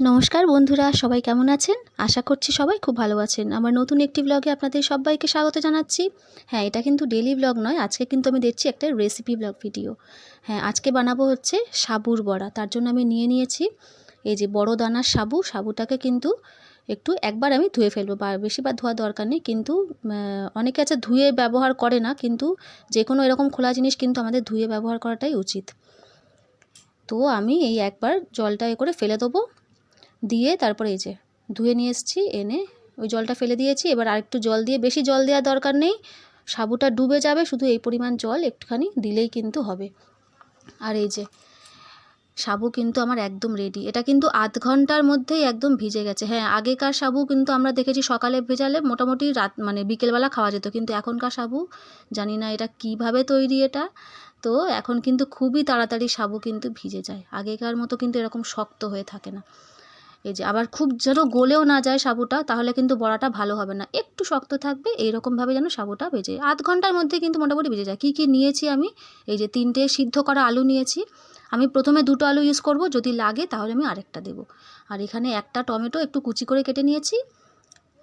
নমস্কার বন্ধুরা, সবাই কেমন আছেন? আশা করছি সবাই খুব ভালো আছেন। আমার নতুন একটি ব্লগে আপনাদের সবাইকে স্বাগত জানাচ্ছি। হ্যাঁ এটা কিন্তু ডেলি ব্লগ নয়, আজকে কিন্তু আমি দেখছি একটা রেসিপি ব্লগ ভিডিও হ্যাঁ আজকে বানাবো হচ্ছে সাবুর বড়া, তার জন্য আমি নিয়ে নিয়েছি এই যে বড় দানার সাবু। সাবুটাকে কিন্তু একটু একবার আমি ধুয়ে ফেলব, বা বেশিবার ধোয়া দরকার নেই, কিন্তু অনেকে আছে ধুয়ে ব্যবহার করে না, কিন্তু যে কোনো এরকম খোলা জিনিস কিন্তু আমাদের ধুয়ে ব্যবহার করাটাই উচিত। তো আমি এই একবার জলটা এ করে ফেলে দেবো। দিয়ে তারপরে এই যে ধুয়ে নিয়ে এসেছি, এনে ওই জলটা ফেলে দিয়েছি। এবার আরেকটু জল দিয়ে, বেশি জল দেওয়ার দরকার নেই। সাবুটা ডুবে যাবে, শুধু এই পরিমাণ জল একটুখানি দিলেই কিন্তু হবে। আর এই যে সাবু কিন্তু আমার একদম রেডি এটা কিন্তু আধ ঘণ্টার মধ্যেই একদম ভিজে গেছে। হ্যাঁ আগেকার সাবু কিন্তু আমরা দেখেছি সকালে ভেজালে মোটামুটি রাত মানে বিকেলবেলা খাওয়া যেত। কিন্তু এখনকার সাবু, জানি না এটা কীভাবে তৈরি এটা। তো এখন কিন্তু খুবই তাড়াতাড়ি সাবু কিন্তু ভিজে যায়। আগেকার মতো কিন্তু এরকম শক্ত হয়ে থাকে না। এই যে, আবার খুব যেন গলেও না যায় সাবুটা, তাহলে কিন্তু বড়াটা ভালো হবে না। একটু শক্ত থাকবে, এইরকমভাবে যেন সাবুটা ভেজে। আধ ঘণ্টার মধ্যে কিন্তু মোটামুটি ভেজে যায়। কী কী নিয়েছি আমি? এই যে, তিনটে সিদ্ধ করা আলু নিয়েছি। আমি প্রথমে দুটো আলু ইউজ করব, যদি লাগে তাহলে আমি আরেকটা দেবো। আর এখানে একটা টমেটো একটু কুচি করে কেটে নিয়েছি।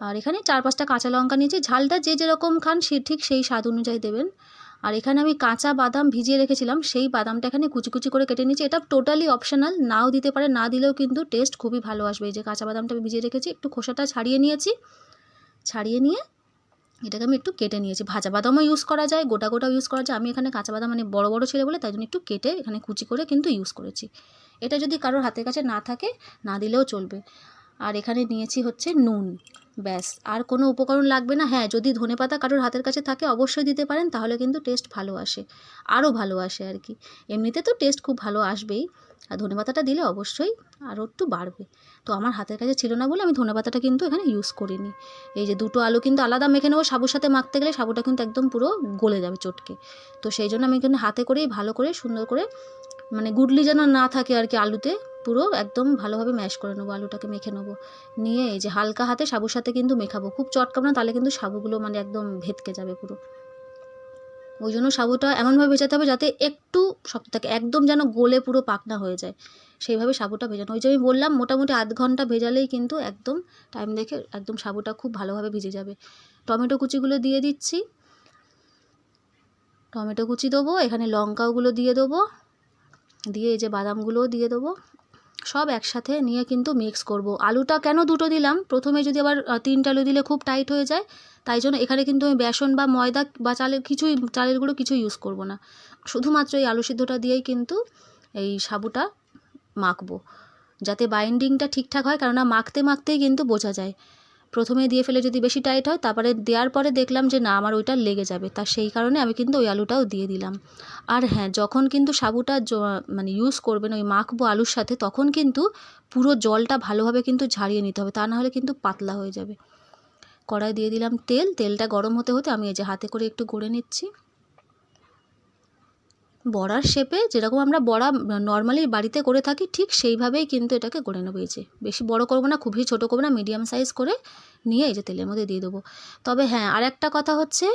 আর এখানে চার পাঁচটা কাঁচা লঙ্কা নিয়েছি। ঝালটা যে যেরকম খান সে ঠিক সেই স্বাদ অনুযায়ী দেবেন। আর এখানে আমি কাঁচা বাদাম ভিজিয়ে রেখেছিলাম, সেই বাদামটা এখানে কুচি কুচি করে কেটে নিয়েছি। এটা টোটালি অপশনাল নাও দিতে পারে, না দিলেও কিন্তু টেস্ট খুবই ভালো আসবে। এই যে কাঁচা বাদামটা আমি ভিজিয়ে রেখেছি, একটু খোসাটা ছাড়িয়ে নিয়েছি। ছাড়িয়ে নিয়ে এটাকে আমি একটু কেটে নিয়েছি। ভাজা বাদামও ইউজ করা যায়, গোটা গোটাও ইউজ করা যায়। আমি এখানে কাঁচা বাদাম মানে বড় বড় ছেলে বলে, তাই জন্য একটু কেটে এখানে কুচি করে কিন্তু ইউজ করেছি। এটা যদি কারোর হাতের কাছে না থাকে, না দিলেও চলবে। আর এখানে নিয়েছি হচ্ছে নুন। ব্যাস, আর কোনো উপকরণ লাগবে না। হ্যাঁ যদি ধনে পাতা কারোর হাতের কাছে থাকে, অবশ্যই দিতে পারেন, তাহলে কিন্তু টেস্ট ভালো আসে, আরও ভালো আসে আর কি। এমনিতে তো টেস্ট খুব ভালো আসবেই। আর ধনে পাতাটা দিলে অবশ্যই আরও একটু বাড়বে। তো আমার হাতের কাছে ছিল না বলে আমি ধনে পাতাটা কিন্তু এখানে ইউজ করিনি। এই যে দুটো আলু কিন্তু আলাদা মেখে নেব সাবুর সাথে মাখতে গেলে সাবুটা কিন্তু একদম পুরো গলে যাবে চটকে। তো সেই জন্য আমি এখানে হাতে করেই ভালো করে সুন্দর করে মানে গুডলি যেন না থাকে আর কি আলুতে, পুরো একদম ভালোভাবে ম্যাশ করে নেব, আলুটাকে মেখে নেব। নিয়ে এই যে হালকা হাতে সাবুর সাথে কিন্তু মেখাবো। খুব চটকাবো না, তাহলে কিন্তু সাবুগুলো মানে একদম ভেতকে যাবে পুরো। ওই জন্য সাবুটা এমনভাবে ভেজাতে হবে যাতে একটু শক্ত থাকে, একদম যেন গলে পুরো পাকনা হয়ে যায়। সেইভাবে সাবুটা ভেজানো। ওই যে আমি বললাম, মোটামুটি আধ ঘণ্টা ভেজালেই কিন্তু একদম টাইম দেখে একদম সাবুটা খুব ভালোভাবে ভিজে যাবে। টমেটো কুচিগুলো দিয়ে দিচ্ছি। টমেটো কুচি দেবো, এখানে লঙ্কাগুলো দিয়ে দেবো, দিয়ে এই যে বাদামগুলোও দিয়ে দেবো। সব একসাথে নিয়ে কিন্তু মিক্স করব। আলুটা কেন দুটো দিলাম? প্রথমে যদি আবার তিনটা আলু দিলে খুব টাইট হয়ে যায়। তাই জন্য এখানে কিন্তু আমি বেসন বা ময়দা বা চালের কিছুই, চালের গুঁড়ো কিছুই ইউজ করব না। শুধুমাত্র এই আলু সিদ্ধটা দিয়েই কিন্তু এই সাবুটা মাখবো, যাতে বাইন্ডিংটা ঠিকঠাক হয়, কেননা মাখতে মাখতেই কিন্তু বোঝা যায়। প্রথমে দিয়ে ফেলে যদি বেশি টাইট হয়, তারপরে দেওয়ার পরে দেখলাম যে না, আমার ওইটা লেগে যাবে। তা সেই কারণে আমি কিন্তু ওই আলুটাও দিয়ে দিলাম। আর হ্যাঁ যখন কিন্তু সাবুটা মানে ইউজ করবেন, ওই মাখবো আলুর সাথে, তখন কিন্তু পুরো জলটা ভালোভাবে কিন্তু ঝাড়িয়ে নিতে হবে, তা না হলে কিন্তু পাতলা হয়ে যাবে। কড়াই দিয়ে দিলাম তেল। তেলটা গরম হতে হতে আমি এই যে হাতে করে একটু গড়ে নিচ্ছি। বড়ার শেপে যেরকম আমরা বড়া নর্মালি বাড়িতে করে থাকি, ঠিক সেইভাবেই কিন্তু এটাকে গড়ে নেব। এই যে বেশি বড় করব না, খুবই ছোটো করব না, মিডিয়াম সাইজ করে নিয়ে এই যে তেলের মধ্যে দিয়ে দেবো। তবে হ্যাঁ আর একটা কথা হচ্ছে,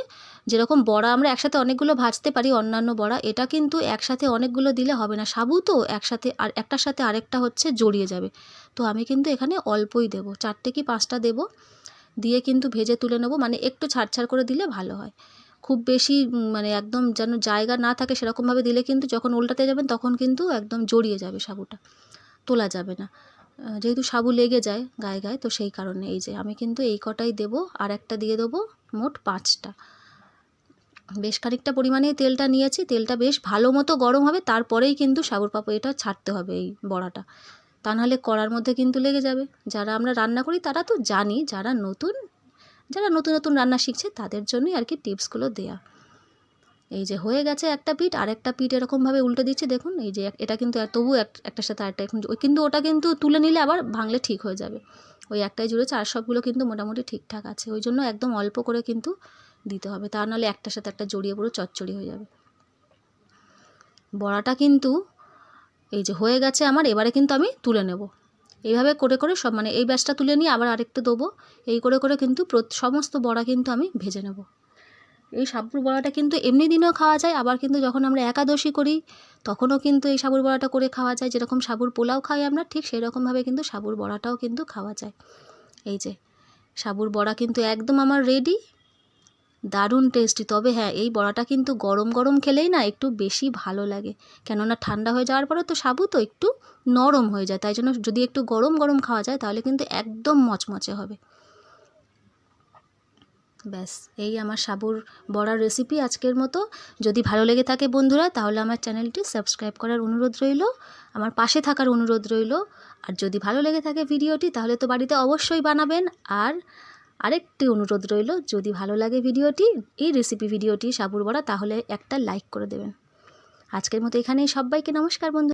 যেরকম বড়া আমরা একসাথে অনেকগুলো ভাজতে পারি, অন্যান্য বড়া, এটা কিন্তু একসাথে অনেকগুলো দিলে হবে না। সাবু তো একসাথে আর একটার সাথে আরেকটা হচ্ছে জড়িয়ে যাবে। তো আমি কিন্তু এখানে অল্পই দেবো, চারটে কি পাঁচটা দেবো? দিয়ে কিন্তু ভেজে তুলে নেব। মানে একটু ছাড় ছাড় করে দিলে ভালো হয়। খুব বেশি মানে একদম যেন জায়গা না থাকে সেরকমভাবে দিলে কিন্তু যখন উল্টাতে যাবেন তখন কিন্তু একদম জড়িয়ে যাবে সাবুটা। তোলা যাবে না। যেহেতু সাবু লেগে যায় গায়ে গায়ে, তো সেই কারণে এই যে আমি কিন্তু এই কটাই দেবো, আর একটা দিয়ে দেবো মোট পাঁচটা। বেশ খানিকটা পরিমাণে তেলটা নিয়েছি, তেলটা বেশ ভালো মতো গরম হবে, তারপরেই কিন্তু সাবুর পাপা এটা ছাড়তে হবে এই বড়াটা। তা নাহলে কড়ার মধ্যে কিন্তু লেগে যাবে। যারা আমরা রান্না করি, তারা তো জানি যারা নতুন যারা নতুন নতুন রান্না শিখছে, তাদের জন্যই আর কি টিপসগুলো দেয়া। এই যে হয়ে গেছে একটা পিঠ, আর একটা পিঠ এরকমভাবে উল্টে দিচ্ছে, দেখুন, এই যে এটা কিন্তু তবু একটার সাথে আরেকটা এখন কিন্তু ওটা কিন্তু তুলে নিলে আবার ভাঙলে ঠিক হয়ে যাবে। ওই একটাই জুড়েছে আর সবগুলো কিন্তু মোটামুটি ঠিকঠাক আছে, ওই জন্য একদম অল্প করে কিন্তু দিতে হবে, তা নাহলে একটার সাথে একটা জড়িয়ে পুরো চচ্চড়ি হয়ে যাবে। বড়াটা কিন্তু এই যে হয়ে গেছে আমার, এবারে কিন্তু আমি তুলে নেব। এইভাবে করে করে সব মানে এই ব্যাচটা তুলে নিয়ে আবার আরেকটা দেবো। এই করে করে কিন্তু সমস্ত বড়া কিন্তু আমি ভেজে নেব। এই সাবুর বড়াটা কিন্তু এমনি দিনেও খাওয়া যায়, আবার কিন্তু যখন আমরা একাদশী করি, তখনও কিন্তু এই সাবুর বড়াটা করে খাওয়া যায়। যেরকম সাবুর পোলাও খাই আমরা, ঠিক সেরকমভাবে কিন্তু সাবুর বড়াটাও কিন্তু খাওয়া যায়। এই যে সাবুর বড়া কিন্তু একদম আমার রেডি দারুণ টেস্টি তবে হ্যাঁ এই বড়াটা কিন্তু গরম গরম খেলেই না একটু বেশি ভালো লাগে। কেননা ঠান্ডা হয়ে যাওয়ার পরে তো সাবু তো একটু নরম হয়ে যায়। তাই জন্য যদি একটু গরম গরম খাওয়া যায় তাহলে কিন্তু একদম মচমচে হবে। ব্যাস, এই আমার সাবুর বড়ার রেসিপি আজকের মতো। যদি ভালো লেগে থাকে বন্ধুরা, তাহলে আমার চ্যানেলটি সাবস্ক্রাইব করার অনুরোধ রইল। আমার পাশে থাকার অনুরোধ রইল। আর যদি ভালো লেগে থাকে ভিডিওটি, তাহলে তো বাড়িতে অবশ্যই বানাবেন। আর আরেকটি অনুরোধ রইল, যদি ভালো লাগে ভিডিওটি, এই রেসিপি ভিডিওটি সাবুর বড়া, তাহলে একটা লাইক করে দেবেন। আজকের মতো এখানেই, সবাইকে নমস্কার বন্ধু।